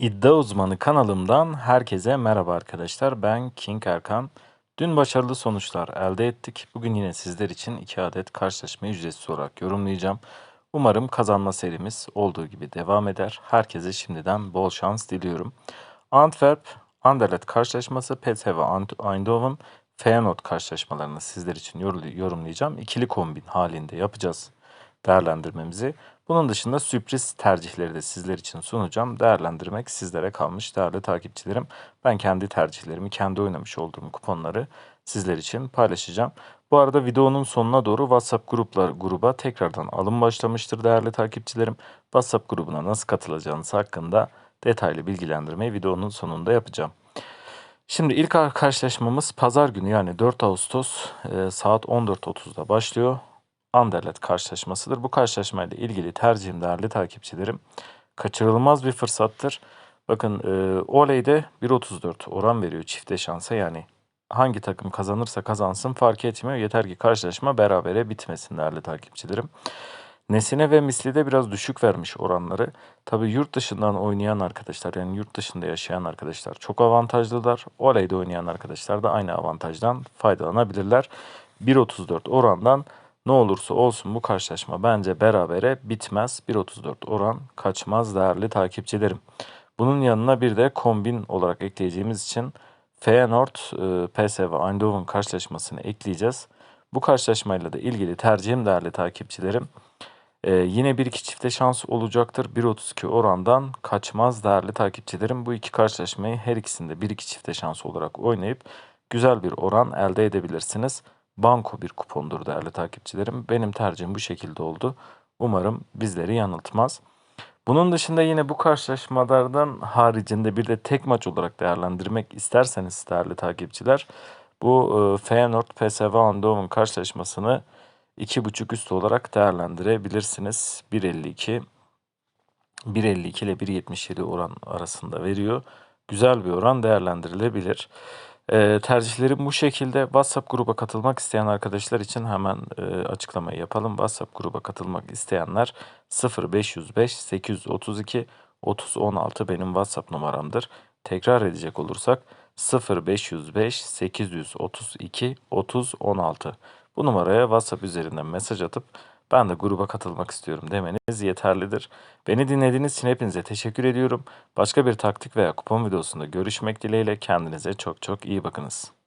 İddia Uzmanı kanalımdan herkese merhaba arkadaşlar. Ben King Erkan. Dün başarılı sonuçlar elde ettik. Bugün yine sizler için 2 adet karşılaşmayı ücretsiz olarak yorumlayacağım. Umarım kazanma serimiz olduğu gibi devam eder. Herkese şimdiden bol şans diliyorum. Antwerp, Anderlecht karşılaşması, PSV Eindhoven, Feyenoord karşılaşmalarını sizler için yor- yorumlayacağım. İkili kombin halinde yapacağız değerlendirmemizi. Bunun dışında sürpriz tercihleri de sizler için sunacağım. Değerlendirmek sizlere kalmış değerli takipçilerim. Ben kendi tercihlerimi, kendi oynamış olduğum kuponları sizler için paylaşacağım. Bu arada videonun sonuna doğru WhatsApp gruplar gruba tekrardan alım başlamıştır değerli takipçilerim. WhatsApp grubuna nasıl katılacağınız hakkında detaylı bilgilendirmeyi videonun sonunda yapacağım. Şimdi ilk karşılaşmamız pazar günü yani 4 Ağustos e, saat 14.30'da başlıyor. Anderlet karşılaşmasıdır. Bu karşılaşmayla ilgili tercihim değerli takipçilerim. Kaçırılmaz bir fırsattır. Bakın e, Oley'de 1.34 oran veriyor çifte şansa yani hangi takım kazanırsa kazansın fark etmiyor. Yeter ki karşılaşma berabere bitmesin değerli takipçilerim. Nesine ve Misli'de biraz düşük vermiş oranları. Tabi yurt dışından oynayan arkadaşlar yani yurt dışında yaşayan arkadaşlar çok avantajlılar. Oley'de oynayan arkadaşlar da aynı avantajdan faydalanabilirler. 1.34 orandan ne olursa olsun bu karşılaşma bence berabere bitmez. 1.34 oran kaçmaz değerli takipçilerim. Bunun yanına bir de kombin olarak ekleyeceğimiz için Feyenoord e, PSV Eindhoven karşılaşmasını ekleyeceğiz. Bu karşılaşmayla da ilgili tercihim değerli takipçilerim. Ee, yine bir iki çifte şans olacaktır. 1.32 orandan kaçmaz değerli takipçilerim. Bu iki karşılaşmayı her ikisinde bir iki çifte şans olarak oynayıp güzel bir oran elde edebilirsiniz. Banko bir kupondur değerli takipçilerim. Benim tercihim bu şekilde oldu. Umarım bizleri yanıltmaz. Bunun dışında yine bu karşılaşmalardan haricinde bir de tek maç olarak değerlendirmek isterseniz değerli takipçiler bu e, Feyenoord PSV Eindhoven karşılaşmasını 2.5 üstü olarak değerlendirebilirsiniz. 1.52 1.52 ile 1.77 oran arasında veriyor. Güzel bir oran değerlendirilebilir. Ee, tercihlerim bu şekilde. WhatsApp gruba katılmak isteyen arkadaşlar için hemen e, açıklamayı yapalım. WhatsApp gruba katılmak isteyenler 0505 832 3016 benim WhatsApp numaramdır. Tekrar edecek olursak 0505 832 3016. Bu numaraya WhatsApp üzerinden mesaj atıp ben de gruba katılmak istiyorum demeniz yeterlidir. Beni dinlediğiniz için hepinize teşekkür ediyorum. Başka bir taktik veya kupon videosunda görüşmek dileğiyle kendinize çok çok iyi bakınız.